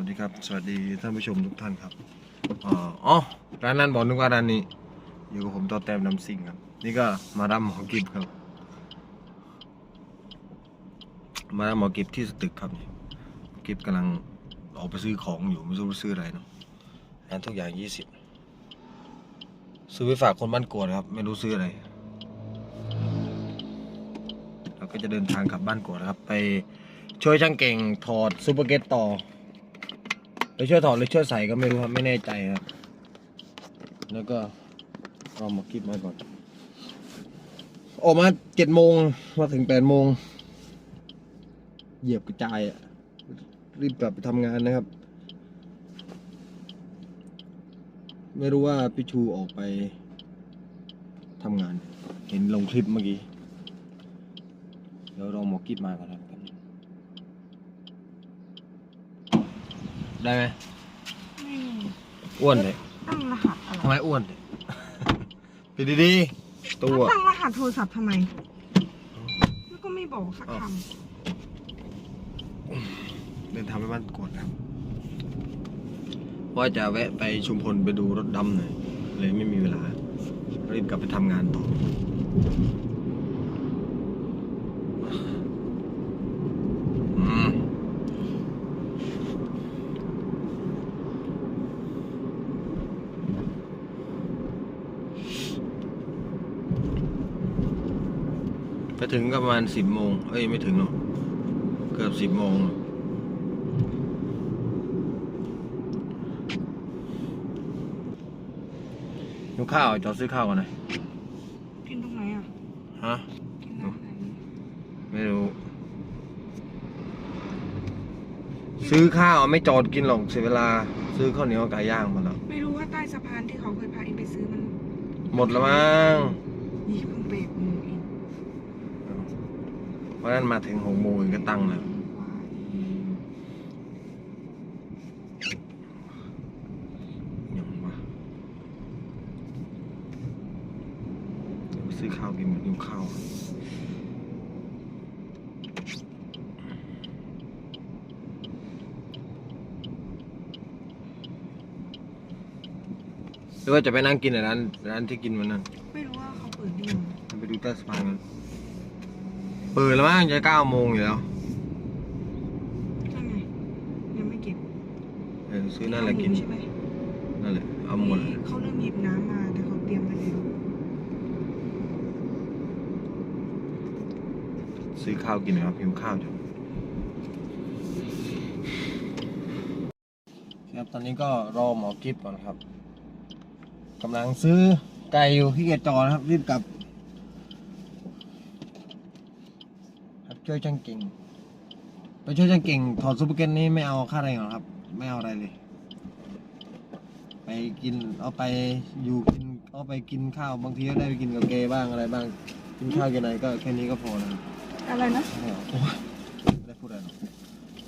วัสดีครับ สวัสดีท่านผู้ชมทุกท่านครับอ๋อร้านนั้นบอกนึกว่าร้านนี้ อยู่กับผมต่อแต้มน้ำซิงครับ นี่ก็มาดามหมอกิบครับ มาดามหมอกิบที่สตึกครับกิบกำลังออกไปซื้อของอยู่ไม่รู้ซื้ออะไรเนาะแอนทุกอย่างยี่สิบซื้อไปฝากคนบ้านกวดครับ ไม่รู้ซื้ออะไรเราก็จะเดินทางกลับบ้านกวดนะครับ ไปช่วยช่างเก่งถอดซูเปอร์เกตต่อ หรือช่วยถอดหรือช่วยใส่ก็ไม่รู้ครับไม่แน่ใจครับ แล้วก็เอามากิบมาก่อน ออกมาเจ็ดโมงมาถึงแปดโมง เหยียบกระจายอะรีบกลับไปทำงานนะครับ ไม่รู้ว่าพี่ชูออกไปทำงาน เห็นลงคลิปเมื่อกี้ เดี๋ยวรอหมอกิบมาก่อนครับ ได้ไหมไม่มีอ้วนเลยตั้งรหัสอะไรทำไมอ้วนเลยปิดดีๆตัว แล้วตั้งรหัสโทรศัพท์ทำไม แล้วก็ไม่บอกสักคเดินทางไปบ้านกวดครับว่าจะแวะไปชุมพลไปดูรถดำหน่อยเลยไม่มีเวลารีบกลับไปทำงานต่ออืม ไปถึงก็ประมาณสิบโมงเอ้ยไม่ถึงหรอกเกือบสิบโมงหิวข้าวจอดซื้อข้าวก่อนหน่อยำกินตรงไหนอะฮะกินร้านไหนไม่รู้ ซื้อข้าวไม่จอดกินหรอกเสียเวลา ซื้อข้าวเหนียวไก่ย่างมาแล้วไม่รู้ว่าใต้สะพานที่เขาเคยพาเองไปซื้อมัน หมดแล้วมั้ง ยี่เพิ่งแปดโมงเอง วันนั้นมาถึงหกโมงเองก็ตั้งแล้วว่าเองยังวะเดี๋ยวไปซื้อข้าวกินเหมือนหิวข้าวอะหรือว่าจะไปนั่งกินในร้านร้านที่กินวันนั้นไม่รู้ว่าเขาเปิดหรือยังไปดูใต้สะพานกันเปิดแล้วมั้งจะเก้าโมงอยู่แล้วนั่นไงยังไม่เก็บเออซื้อนั่นแหละกินใช่ไหมนั่นแหละเอาหมดเลยเขาเริ่มหยิบน้ำมาแต่เขาเตรียมไปแล้วซื้อข้าวกินนะครับหิวข้าวจังครับตอนนี้ก็รอหมอกิฟก่อนครับกำลังซื้อไก่อยู่ที่เกจจอนะครับรีบกลับ ครับ ช่วยช่างเก่ง ไปช่วยช่างเก่ง ถอดซูเปอร์เกนนี้ไม่เอาค่าแรงหรอกครับ ไม่เอาอะไรเลย ไปกินเอาไปอยู่กินเอาไปกินข้าวบางทีก็ได้ไปกินกับเกย์บ้างอะไรบ้าง กินข้าวกินอะไรก็แค่นี้ก็พอนะครับอะไรนะไม่เอาโอ๊ยไม่ได้พูดอะไรหรอก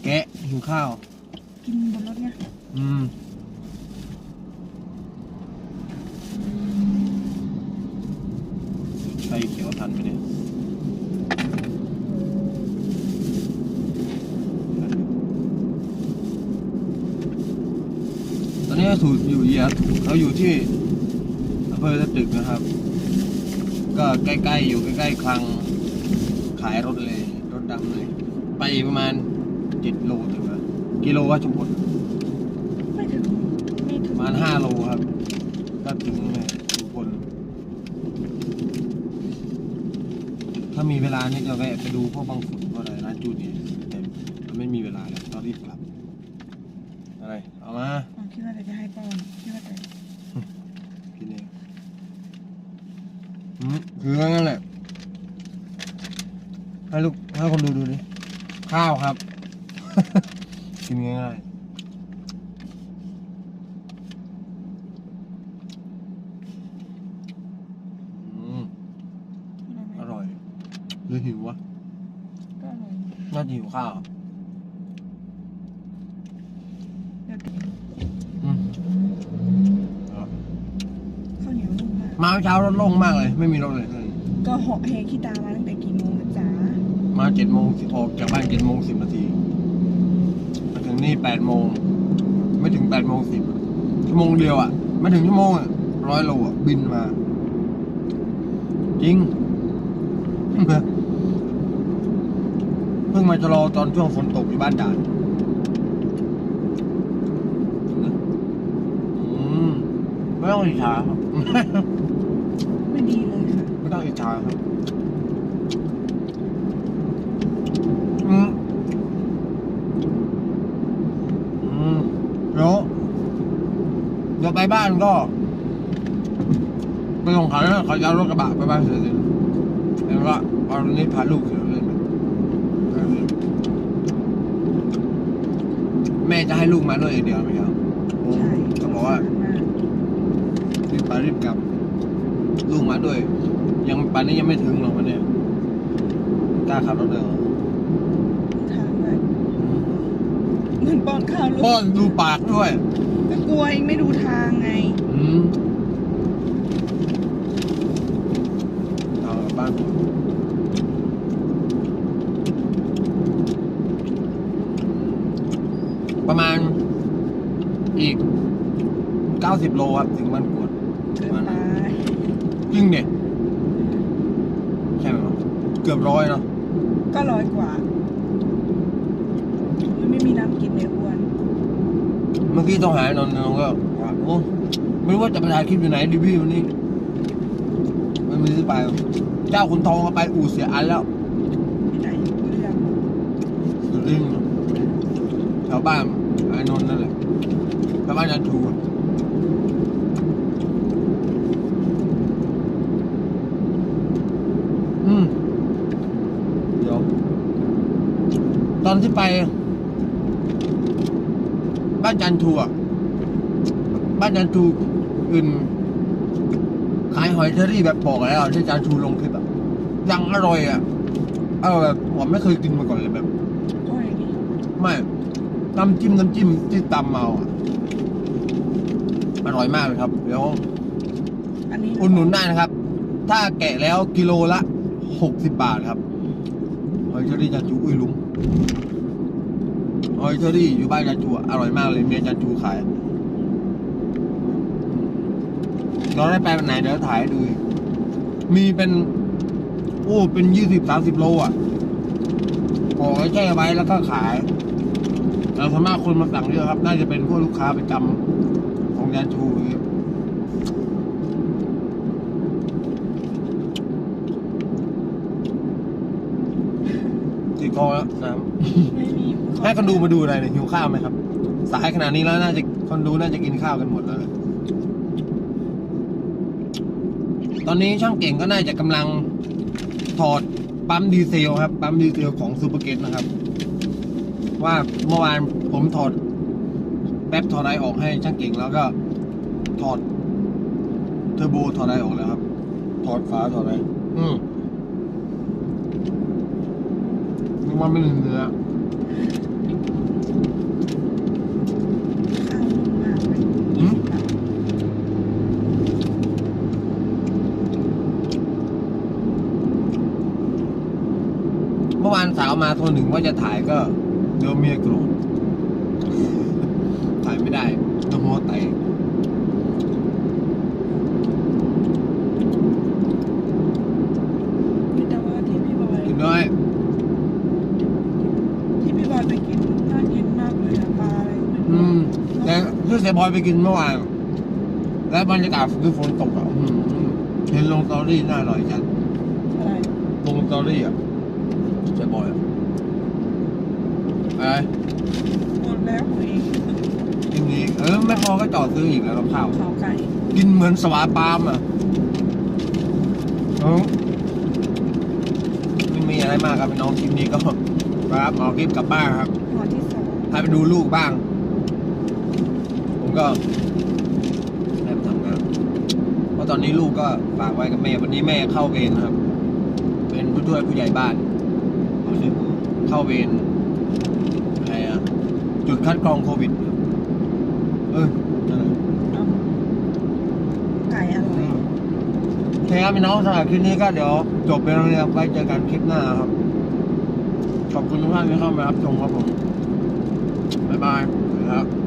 แกะหิวข้าว กินบนรถเนี่ย อืม ใช่เขียวทันไหมเนี่ย ตอนนี้ถูกอยู่เยียดเขาอยู่ที่อำเภอสตึกนะครับ ก็ใกล้ๆอยู่ใกล้ๆคลังขายรถเลย รถดำเลย ไปอีกประมาณเจ็ดโลถึงอะกิโลว่าชุมพลไม่ถึงไม่ถึปงระมาณห้าโลครับ ก็ถึงเลยชุมพลถ้ามีเวลานี่จะแวะไปดูพวกบางฝุ่นพวกอะไรร้านจูดเนี่ยแต่มันไม่มีเวลาแล้วต้องรีบกลับ อะไร เอามา อ๋อคิดว่าจะให้ป้อนคิดว่าจะ กินเองอืมคืองั้นแหละ ให้ลูกให้คนดูดูดิ ข้าวครับ กินง่ายๆอืมอร่อย หรือหิววะ ก็อร่อยน่าจะหิวข้าว เดี๋ยวอืมเอาข้าวเหนียวนุ่มมากมาเช้ารถโล่งมากเลย ไม่มีรถเลย ก็เหาะเฮขี้ตามาตั้งแต่กี่โมงนะจ๊ะ มาเจ็ดโมงออกจากบ้านเจ็ดโมงสิบนาทีมาถึงนี่แปดโมงอไม่ถึงแปดโมงสิบชั่วโมงเดียวอะ ไม่ถึงชั่วโมงอะร้อยโลอะบินมา จริงเพิ่งมาจะรอตอนช่วงฝนตกอยู่บ้านด่านอืมไม่ต้องอิจฉาครับ ไม่ดีเลยค่ะไม่ต้องอิจฉาครับ อืม อืมเดี๋ยว เดี๋ยวไปบ้านก็ไปส่งเขาแล้วเขาจะเอารถกระบะไปบ้านเสือสิแล้วก็เอารถนี้พาลูกเสือเล่นไปแม่จะให้ลูกมาด้วยอย่างเดียวไหมครับใช่เขาบอกว่าสงสรมากรีบไปรีบกลับ ลูกมาด้วย ยังป่านนี้ยังไม่ถึงหรอกวันเนี้ยกล้าขับรถเลยเหรอ ทางเลย เหมือนป้อนข้าวลูป้อกนดูปากด้วย ก็กลัวเองไม่ดูทางไง อืมเอากลับบ้านประมาณ อีก 90 โลครับ ถึงบ้านกวดเกินไปจริงเนี่ยใช่ไหมครับเกือบร้อยเนาะก็ร้อยกว่า มันไม่มีน้ำกินในอ้วนเมื่อกี้ต้องหายนนท์นนท์ก็ว่าโอ้ไม่รู้ว่าจะไปถ่ายคลิปอยู่ไหนดีพี่วันนี้ไม่มีที่ไปหรอกเจ้าคุณทองก็ไปอู่เสียอันแล้วที่ไหนเรื่องสุรินทร์แถวบ้านไอ้นนท์นั่นแหละแถวบ้านยันทูอะอืมเดี๋ยวตอนที่ไป บ้านจันทูอะบ้านจันทูอื่นขายหอยเชอรี่แบบบอกแล้วที่จันทูลงคลิปอะยังอร่อยอะเออแบบผมไม่เคยกินมาก่อนเลยแบบก็อย่างนี้ไม่น้ำจิ้มน้ำจิ้มที่ตำเมาอะอร่อยมากเลยครับเดี๋ยวอันนี้อุดหนุนได้นะครับ ถ้าแกะแล้วกิโลละหกสิบบาทครับหอยเชอรี่จันจูอุ้ยลุง หอยเชอรี่อยู่บ้านจันจูอร่อยมากเลยเมียจันจูขายเราได้ไปวันไหนเดี๋ยวถ่ายให้ดู มีเป็น โอ้ เป็นยี่สิบสามสิบโลอะปอกไว้แช่ไว้แล้วก็ขายเราสามารถคนมาสั่งเยอะครับ น่าจะเป็นพวกลูกค้าประจำของยันชูอย่างเงี้ย ติดคอแล้วน้ไม่มีำให้คนดูมาดูอะไรเนี่ยหิวข้าวไหมครับ สายขนาดนี้แล้วน่าจะคนดูน่าจะกินข้าวกันหมดแล้วแหละตอนนี้ช่างเก่งก็น่าจะกำลังถอดปั๊มดีเซลครับ ปั๊มดีเซลของซูเปอร์เกตนะครับ ว่าเมื่อวานผมถอดแป๊บถอดไอออกให้ช่างเก่งแล้วก็ถอดเทอร์โบถอดไอออกแล้วครับ ถอดฝาถอดอะไรอืมนึกว่าไม่เนื้อข้าวนุ่มมากเลยอืมเมื่อวานสาวมาโทรหนึ่งว่าจะถ่ายก็เดี๋ยวเมียโกรธถ่ายไม่ได้น้ำหัวแตก มีแต่ว่าที่พี่บอย กินน้อย ที่พี่บอยไปกินน่ากินมากเลยอะปลาอะไรก็ไม่ อื รู้ มแต่ ที่เสียบอยไปกินเมื่อวานแล้วบรรยากาศคือฝนตกอะอืมเห็นลงสตอรี่น่าอร่อยจังอะไรลงสตอรี่อะเสียบอยอะอะไรหมดแล้วคุยเองกินนี้เออไม่พอก็จอดซื้ออีกแล้วกับข้าวข้าวไก่กินเหมือนสวาปามอะเอ้าไม่มีอะไรมากครับพี่น้องคลิปนี้ก็ครับเอาคลิปกลับบ้านครับหัวที่สอง พาไปดูลูกบ้างผม ก็ได้ไปทำงานเพราะตอนนี้ลูกก็ฝากไว้กับแม่วันนี้แม่เข้าเวรนะครับ เป็นผู้ช่วยผู้ใหญ่บ้านเอาสิเข้าเวรอะไรอะจุดคัดกรองโควิด เออนั่นแหละเอาไก่อร่อยโอเคครับพี่น้องสำหรับคลิปนี้ก็เดี๋ยวจบไปแล้วนะครับไว้เจอกันคลิปหน้าครับ ขอบคุณทุกท่านที่เข้ามารับชมครับผม บ๊ายบายสวัสดีครับ